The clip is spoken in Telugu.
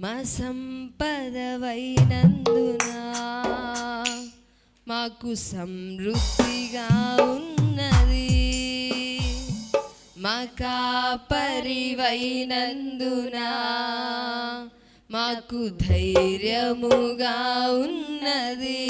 మా సంపదవైనందునా మాకు సమృద్ధిగా ఉన్నది. మా కాపరివైనందునా మాకు ధైర్యముగా ఉన్నది.